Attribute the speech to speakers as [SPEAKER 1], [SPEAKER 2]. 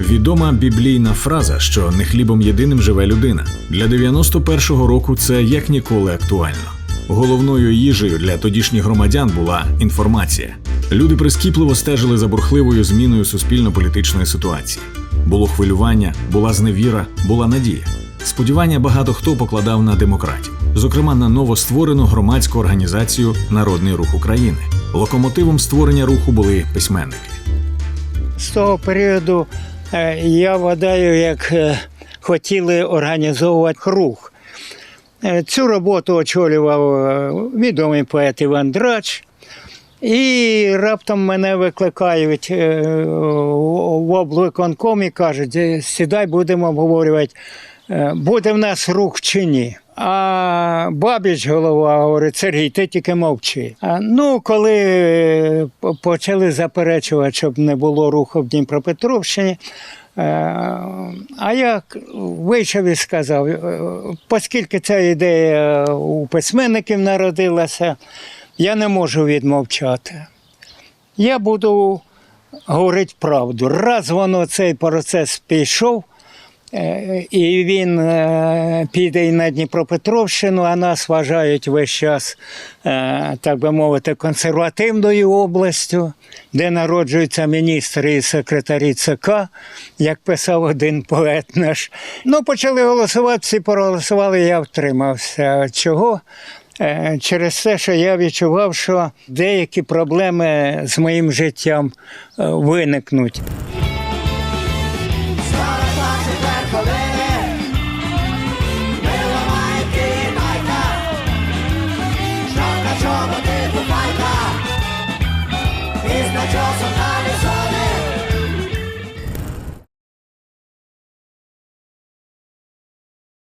[SPEAKER 1] Відома біблійна фраза, що не хлібом єдиним живе людина. Для 91-го року це як ніколи актуально. Головною їжею для тодішніх громадян була інформація. Люди прискіпливо стежили за бурхливою зміною суспільно-політичної ситуації. Було хвилювання, була зневіра, була надія. Сподівання багато хто покладав на демократів, зокрема на новостворену громадську організацію Народний рух України. Локомотивом створення руху були письменники.
[SPEAKER 2] З того періоду я вважаю, як е, хотіли організовувати рух. Е, Цю роботу очолював е, відомий поет Іван Драч. І раптом мене викликають е, в облвиконком і кажуть, «Е, сідай, будемо обговорювати, е, буде в нас рух чи ні. А Бабіч голова говорить, Сергій, ти тільки мовчи. Ну, коли почали заперечувати, щоб не було руху в Дніпропетровщині, а я вийшов і сказав, оскільки ця ідея у письменників народилася, я не можу відмовчати. Я буду говорити правду. Раз воно цей процес пішов, е, і він е, піде і на Дніпропетровщину, а нас вважають весь час, е, так би мовити, консервативною областю, де народжуються міністри і секретарі ЦК, як писав один поет наш. Ну, почали голосувати, всі проголосували, я втримався. Чого? Е, Через те, що я відчував, що деякі проблеми з моїм життям е, виникнуть.